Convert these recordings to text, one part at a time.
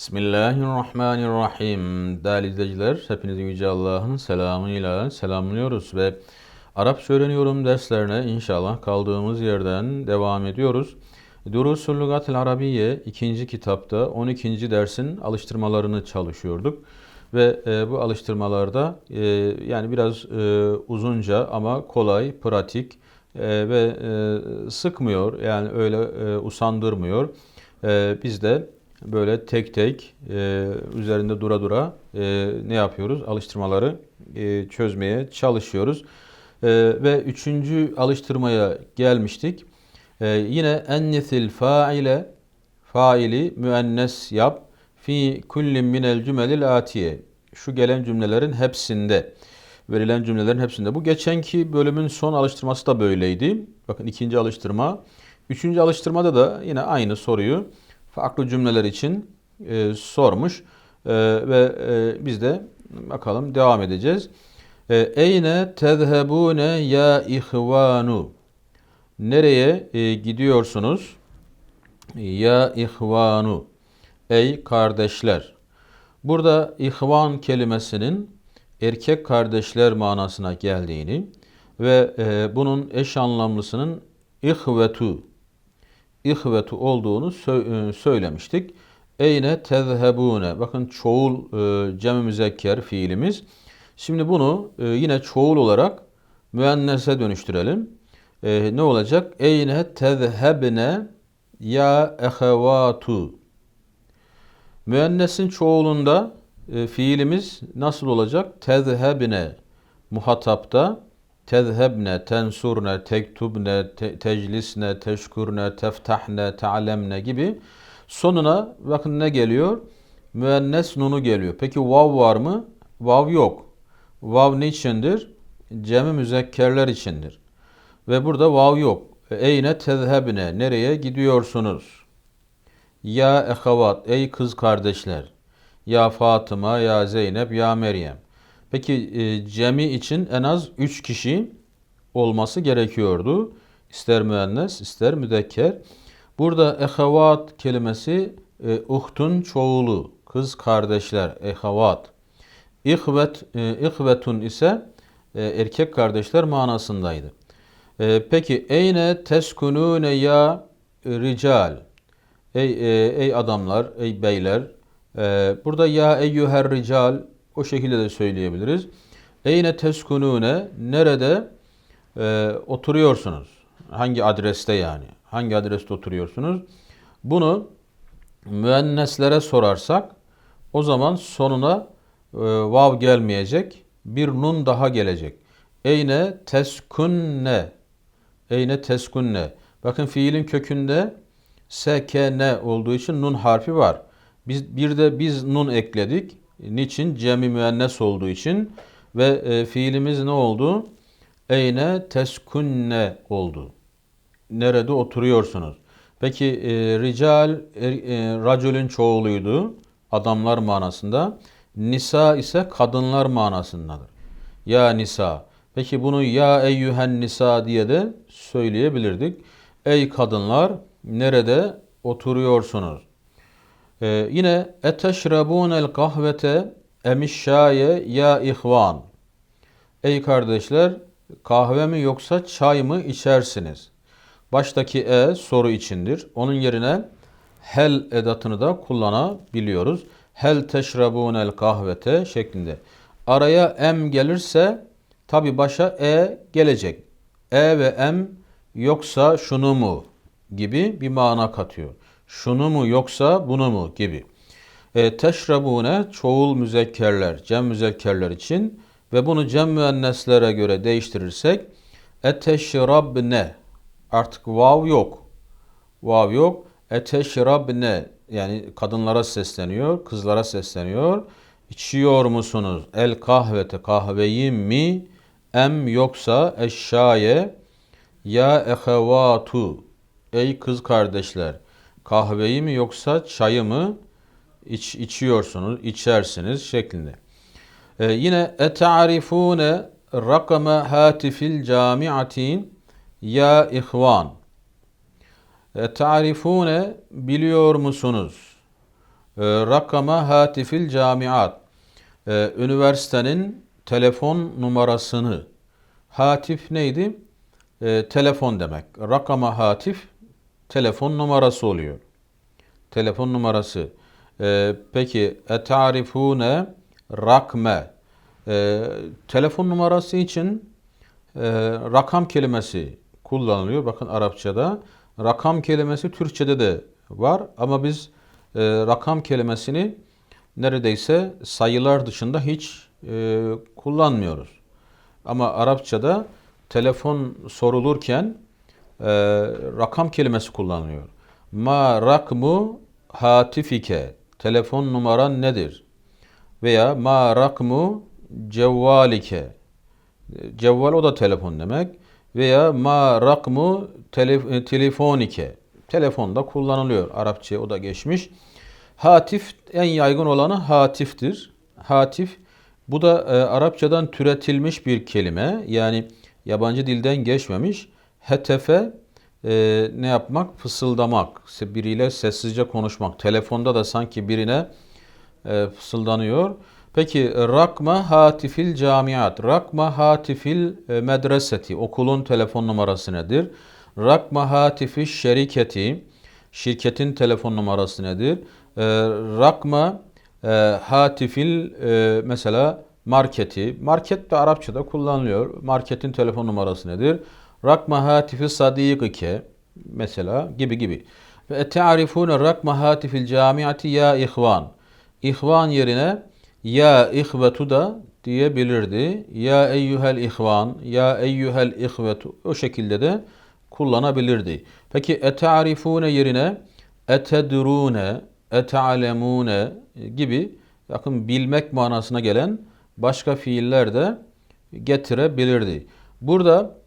Bismillahirrahmanirrahim. Değerli izleyiciler, hepinizi Yüce Allah'ın selamıyla selamlıyoruz ve Arapça öğreniyorum derslerine inşallah kaldığımız yerden devam ediyoruz. Durusul Lugatil Arabiye ikinci kitapta 12. dersin alıştırmalarını çalışıyorduk. Ve e, bu alıştırmalarda e, yani biraz e, uzunca ama kolay, pratik e, ve e, sıkmıyor yani öyle e, usandırmıyor. E, biz de böyle tek tek e, üzerinde dura dura e, ne yapıyoruz? Alıştırmaları e, çözmeye çalışıyoruz. E, ve üçüncü alıştırmaya gelmiştik. E, yine ennesil faile faili müennes yap fi kullin minel cümelil atiye. Şu gelen cümlelerin hepsinde verilen cümlelerin hepsinde. Bu geçenki bölümün son alıştırması da böyleydi. Bakın ikinci alıştırma. Üçüncü alıştırmada da yine aynı soruyu farklı cümleler için e, sormuş e, ve e, biz de bakalım devam edeceğiz. E, Eyne tezhebune ya ihvanu Nereye e, gidiyorsunuz? Ya ihvanu Ey kardeşler. Burada ihvan kelimesinin erkek kardeşler manasına geldiğini ve e, bunun eş anlamlısının ihvetu ihvetu olduğunu sö- e, söylemiştik. Eyne tezhebune. Bakın çoğul e, cem müzekker fiilimiz. Şimdi bunu e, yine çoğul olarak müennese dönüştürelim. E, ne olacak? Eyne tezhebne ya ehevatu. Müennesin çoğulunda e, fiilimiz nasıl olacak? Tezhebne muhatapta tezhebne, tensurne, tektubne, te, teclisne, teşkurne, teftahne, te'alemne gibi sonuna bakın ne geliyor? Müennes nunu geliyor. Peki vav var mı? Vav yok. Vav niçindir? Cemi müzekkerler içindir. Ve burada vav yok. Eyne tezhebne, nereye gidiyorsunuz? Ya ehavat, ey kız kardeşler. Ya Fatıma, ya Zeynep, ya Meryem. Peki e, cemi için en az 3 kişi olması gerekiyordu. İster müennes, ister müdekker. Burada ehavat kelimesi e, uhtun çoğulu, kız kardeşler, ehavat. İhvet, e, ihvetun ise e, erkek kardeşler manasındaydı. E, peki eyne teskunune ya rical. Ey, e, ey adamlar, ey beyler. E, burada ya eyyüher rical o şekilde de söyleyebiliriz. Eyne teskunune nerede e, oturuyorsunuz? Hangi adreste yani? Hangi adreste oturuyorsunuz? Bunu müenneslere sorarsak o zaman sonuna e, vav gelmeyecek. Bir nun daha gelecek. Eyne teskunne. Eyne teskunne. Bakın fiilin kökünde sekene olduğu için nun harfi var. Biz bir de biz nun ekledik. Niçin? Cemi müennes olduğu için ve e, fiilimiz ne oldu? Eyne teskunne oldu. Nerede oturuyorsunuz? Peki e, rical e, e, raculün çoğuluydu. Adamlar manasında. Nisa ise kadınlar manasındadır. Ya nisa. Peki bunu ya eyyühen nisa diye de söyleyebilirdik. Ey kadınlar nerede oturuyorsunuz? Ee, yine eteşrebunel kahvete emişşaye ya ihvan. Ey kardeşler kahve mi yoksa çay mı içersiniz? Baştaki e soru içindir. Onun yerine hel edatını da kullanabiliyoruz. Hel teşrebunel kahvete şeklinde. Araya em gelirse tabi başa e gelecek. E ve em yoksa şunu mu gibi bir mana katıyor şunu mu yoksa bunu mu gibi. E, teşrabune çoğul müzekkerler, cem müzekkerler için ve bunu cem müenneslere göre değiştirirsek eteşrabne artık vav yok. Vav yok. Eteşrabne yani kadınlara sesleniyor, kızlara sesleniyor. İçiyor musunuz? El kahvete kahveyi mi? Em yoksa eşşaye ya ehevatu ey kız kardeşler kahveyi mi yoksa çayı mı iç, içiyorsunuz, içersiniz şeklinde. Ee, yine etarifune rakame hatifil camiatin ya ihvan. Etarifune biliyor musunuz? e, rakama hatifil camiat. E, üniversitenin telefon numarasını. Hatif neydi? E, telefon demek. Rakama hatif telefon numarası oluyor. Telefon numarası. E, peki etarifune rakme. E, telefon numarası için e, rakam kelimesi kullanılıyor. Bakın Arapçada. Rakam kelimesi Türkçede de var ama biz e, rakam kelimesini neredeyse sayılar dışında hiç e, kullanmıyoruz. Ama Arapçada telefon sorulurken e, rakam kelimesi kullanılıyor. Ma rakmu hatifike telefon numaran nedir? Veya ma rakmu cevvalike cevval o da telefon demek. Veya ma rakmu telef- e, telefonike telefonda kullanılıyor. Arapçaya o da geçmiş. Hatif en yaygın olanı hatiftir. Hatif bu da e, Arapçadan türetilmiş bir kelime. Yani yabancı dilden geçmemiş. Hetefe e, ne yapmak? Fısıldamak. Biriyle sessizce konuşmak. Telefonda da sanki birine e, fısıldanıyor. Peki rakma hatifil camiat. Rakma hatifil e, medreseti. Okulun telefon numarası nedir? Rakma hatifil şeriketi. Şirketin telefon numarası nedir? E, rakma e, hatifil e, mesela marketi. Market de Arapçada kullanılıyor. Marketin telefon numarası nedir? Rakma hatifi sadikike mesela gibi gibi. Ve te'arifune rakma hatifil camiati ya ihvan. İhvan yerine ya ihvetu da diyebilirdi. Ya eyyuhel ihvan, ya eyyuhel ihvetu o şekilde de kullanabilirdi. Peki ete'arifune yerine etedrune, ete'alemune gibi yakın bilmek manasına gelen başka fiiller de getirebilirdi. Burada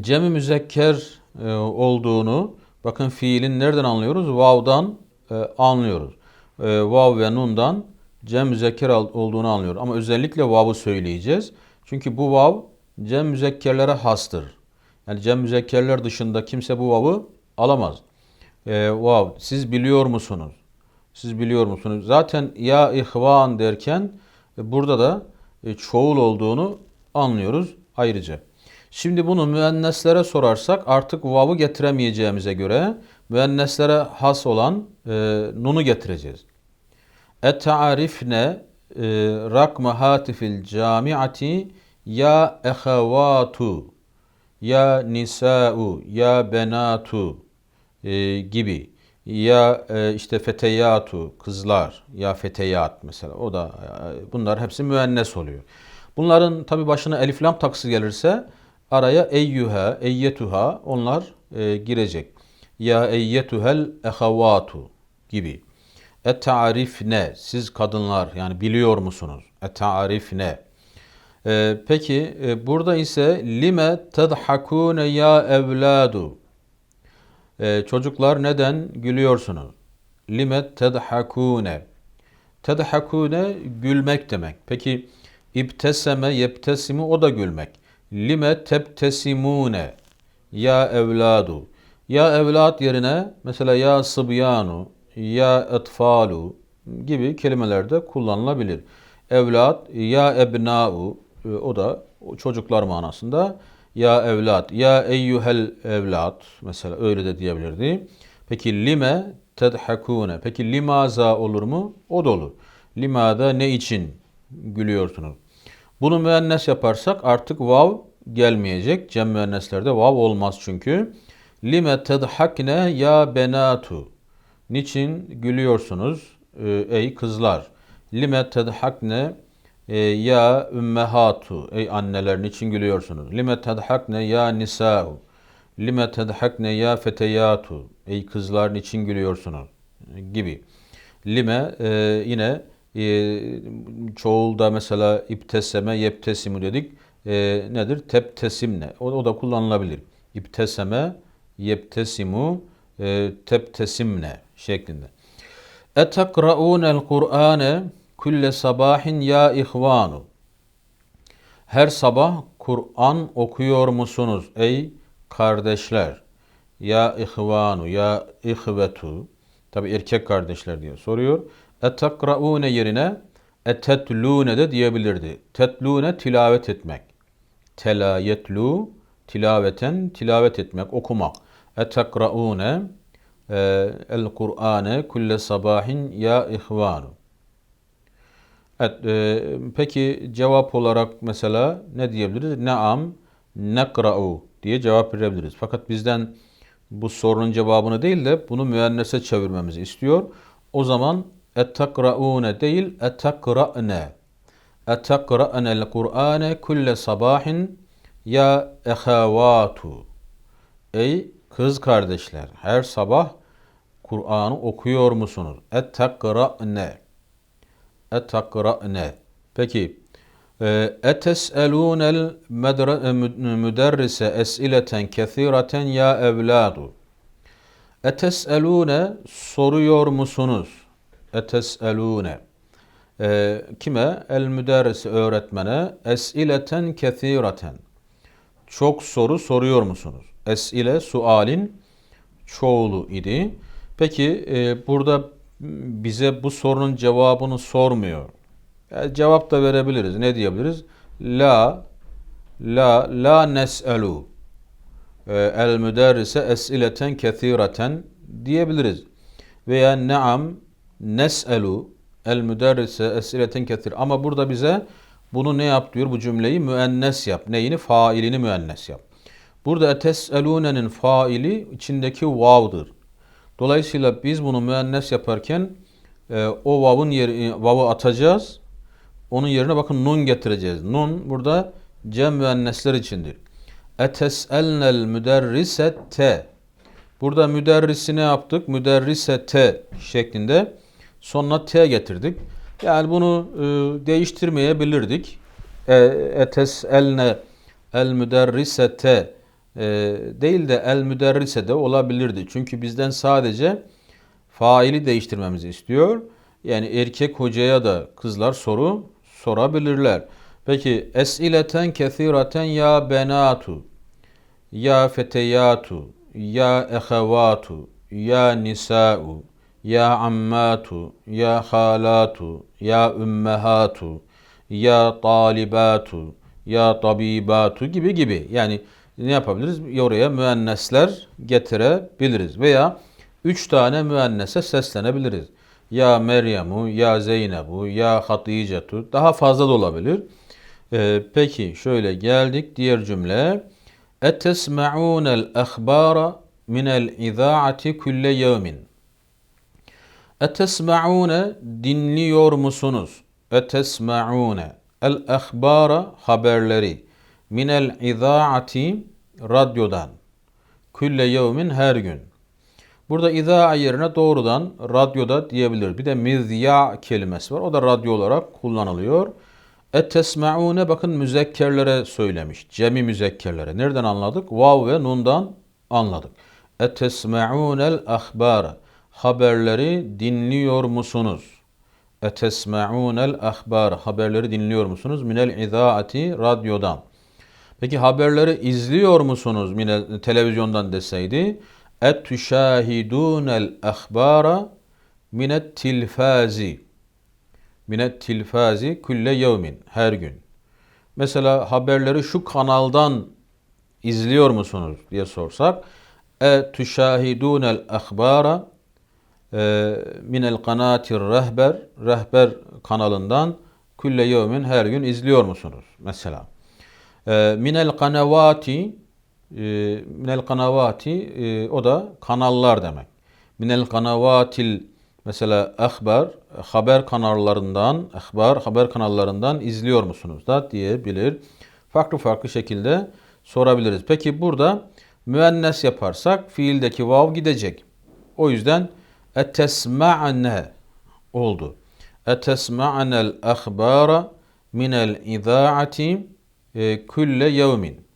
cemi müzekker e, olduğunu bakın fiilin nereden anlıyoruz? Vav'dan e, anlıyoruz. E, vav ve nundan cem müzekker olduğunu anlıyoruz. Ama özellikle vav'ı söyleyeceğiz. Çünkü bu vav cem müzekkerlere hastır. Yani cem müzekkerler dışında kimse bu vav'ı alamaz. E, vav siz biliyor musunuz? Siz biliyor musunuz? Zaten ya ihvan derken e, burada da çoğul olduğunu anlıyoruz ayrıca. Şimdi bunu müenneslere sorarsak artık vav'ı getiremeyeceğimize göre müenneslere has olan e, nunu getireceğiz. Et-ta'arifne e, rakma hatifil camiati ya ehevatu ya nisa'u ya benatu e, gibi ya e, işte feteyatu kızlar ya feteyat mesela o da e, bunlar hepsi müennes oluyor. Bunların tabi başına elif lam taksı gelirse araya eyyüha, eyyetuha onlar e, girecek. Ya eyyetuhel ehavatu gibi. Et-ta'rifne siz kadınlar yani biliyor musunuz? Et-ta'rifne. E, peki e, burada ise lime tedhakune ya evladu. E, çocuklar neden gülüyorsunuz? Lime tedhakune. Tedhakune gülmek demek. Peki ibteseme yebtesimu o da gülmek. Lime tebtesimune ya evladu. Ya evlat yerine mesela ya sıbyanu, ya etfalu gibi kelimelerde kullanılabilir. Evlat, ya ebna'u e, o da çocuklar manasında. Ya evlat, ya eyyuhel evlat mesela öyle de diyebilirdi. Peki lime tedhakune. Peki limaza olur mu? O da olur. Limada ne için gülüyorsunuz? Bunu müennes yaparsak artık vav gelmeyecek. Cem müenneslerde vav olmaz çünkü. Lime tedhakne ya benatu. Niçin gülüyorsunuz ee, ey kızlar? Lime tedhakne e, ya ümmehatu. Ey anneler niçin gülüyorsunuz? Lime tedhakne ya nisa'u. Lime tedhakne ya feteyatu. Ey kızlar niçin gülüyorsunuz? Gibi. Lime e, yine e, çoğulda mesela ipteseme yeptesimu dedik. E, nedir? Teptesimne. O, o da kullanılabilir. İpteseme yeptesimu e, teptesimne şeklinde. Etekra'unel Kur'ane kulle sabahin ya ihvanu. Her sabah Kur'an okuyor musunuz ey kardeşler? Ya ihvanu ya ihvetu. Tabi erkek kardeşler diye soruyor. Etakraune yerine etetlune de diyebilirdi. Tetlune tilavet etmek. Tela yetlu tilaveten tilavet etmek, okumak. Etekraune el Kur'ane kulle sabahin ya ihvanu. Evet, e, peki cevap olarak mesela ne diyebiliriz? Naam, nekra'u diye cevap verebiliriz. Fakat bizden bu sorunun cevabını değil de bunu müennese çevirmemizi istiyor. O zaman ettakra'une değil ettakra'ne. Ettakra'nel Kur'ane kulle sabahin ya ehavatu. Ey kız kardeşler her sabah Kur'an'ı okuyor musunuz? Ettakra'ne. Ettakra'ne. Peki Etes'elûnel müderrise es'ileten kethireten ya evladu. Etes'elûne soruyor musunuz? Etes'elûne. E, kime? El müderrise öğretmene es'ileten kethireten. Çok soru soruyor musunuz? Es'ile sualin çoğulu idi. Peki e, burada bize bu sorunun cevabını sormuyor. Yani cevap da verebiliriz. Ne diyebiliriz? La la la nes'elu ee, el müderrise es'ileten kethireten diyebiliriz. Veya naam nes'elu el müderrise es'ileten kethir. Ama burada bize bunu ne yap diyor bu cümleyi müennes yap. Neyini? Failini müennes yap. Burada etes'elûne'nin faili içindeki vav'dır. Dolayısıyla biz bunu müennes yaparken e, o vav'ın yeri vav'ı atacağız onun yerine bakın nun getireceğiz. Nun burada cem müennesler içindir. Etes'elnel müderrisette. Burada müderrisi ne yaptık? Müderrisete şeklinde sonuna t getirdik. Yani bunu e, değiştirmeyebilirdik. E, etes'elne el müderrisete e, değil de el müderrise de olabilirdi. Çünkü bizden sadece faili değiştirmemizi istiyor. Yani erkek hocaya da kızlar soru sorabilirler. Peki esileten kesiraten ya benatu ya feteyatu ya ehevatu ya nisa'u ya ammatu ya halatu ya ümmehatu ya talibatu ya tabibatu gibi gibi. Yani ne yapabiliriz? Oraya müennesler getirebiliriz veya üç tane müennese seslenebiliriz ya Meryem'u, ya Zeynep'u, ya Hatice'tu daha fazla da olabilir. Ee, peki şöyle geldik diğer cümle. Etesma'unel ahbara minel izaati kulle yevmin. Etesma'une dinliyor musunuz? Etesma'une el ahbara haberleri minel izaati radyodan kulle yevmin her gün. Burada izaa yerine doğrudan radyoda diyebilir. Bir de mizya kelimesi var. O da radyo olarak kullanılıyor. Ettesme'une bakın müzekkerlere söylemiş. Cemi müzekkerlere. Nereden anladık? Vav ve nundan anladık. Ettesme'unel ahbara. Haberleri dinliyor musunuz? Ettesme'unel ahbar. Haberleri dinliyor musunuz? Minel izaati radyodan. Peki haberleri izliyor musunuz? Mine, televizyondan deseydi et tüşahidunel ahbara minet tilfazi minet tilfazi kulle yevmin her gün. Mesela haberleri şu kanaldan izliyor musunuz diye sorsak e tüşahidunel ahbara minel kanatir rehber rehber kanalından kulle yevmin her gün izliyor musunuz mesela. E, minel kanavati ee, minel kanavati e, o da kanallar demek. Minel kanavatil mesela ahbar haber kanallarından ahbar haber kanallarından izliyor musunuz da diyebilir. Farklı farklı şekilde sorabiliriz. Peki burada müennes yaparsak fiildeki vav gidecek. O yüzden etesma'ne oldu. Etesma'nel ahbara minel izaati e, kulle yevmin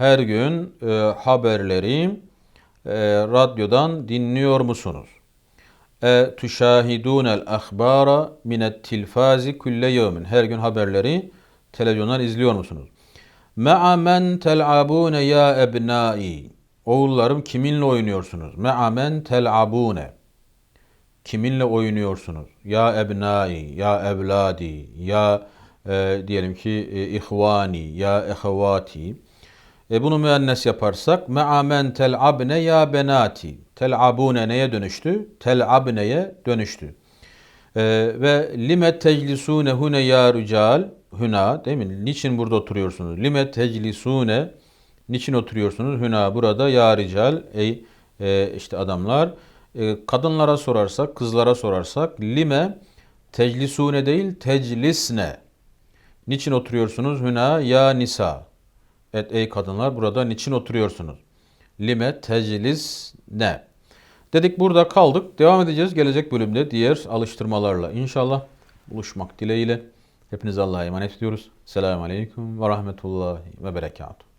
her gün e, haberleri e, radyodan dinliyor musunuz? E tüşahidunel ahbara minet tilfazi kulle yevmin. Her gün haberleri televizyondan izliyor musunuz? Me'a men tel'abune ya ebnai. Oğullarım kiminle oynuyorsunuz? Me'a men tel'abune. Kiminle oynuyorsunuz? Ya ebnai, ya evladi, ya e, diyelim ki e, ihvani, ya ehevati. E, bunu müennes yaparsak me'a men tel'abne ya benati. Tel'abune neye dönüştü? Tel'abneye dönüştü. E, ve lime teclisune hune ya rical hüna değil mi? Niçin burada oturuyorsunuz? Lime teclisune niçin oturuyorsunuz? Hüna burada ya rical ey e, işte adamlar. E, kadınlara sorarsak, kızlara sorarsak lime teclisune değil teclisne. Niçin oturuyorsunuz? Hüna ya nisa. Evet ey kadınlar burada niçin oturuyorsunuz? Lime teclis ne? Dedik burada kaldık. Devam edeceğiz gelecek bölümde diğer alıştırmalarla. İnşallah buluşmak dileğiyle. Hepinize Allah'a emanet ediyoruz. Selamun Aleyküm ve Rahmetullahi ve Berekatuhu.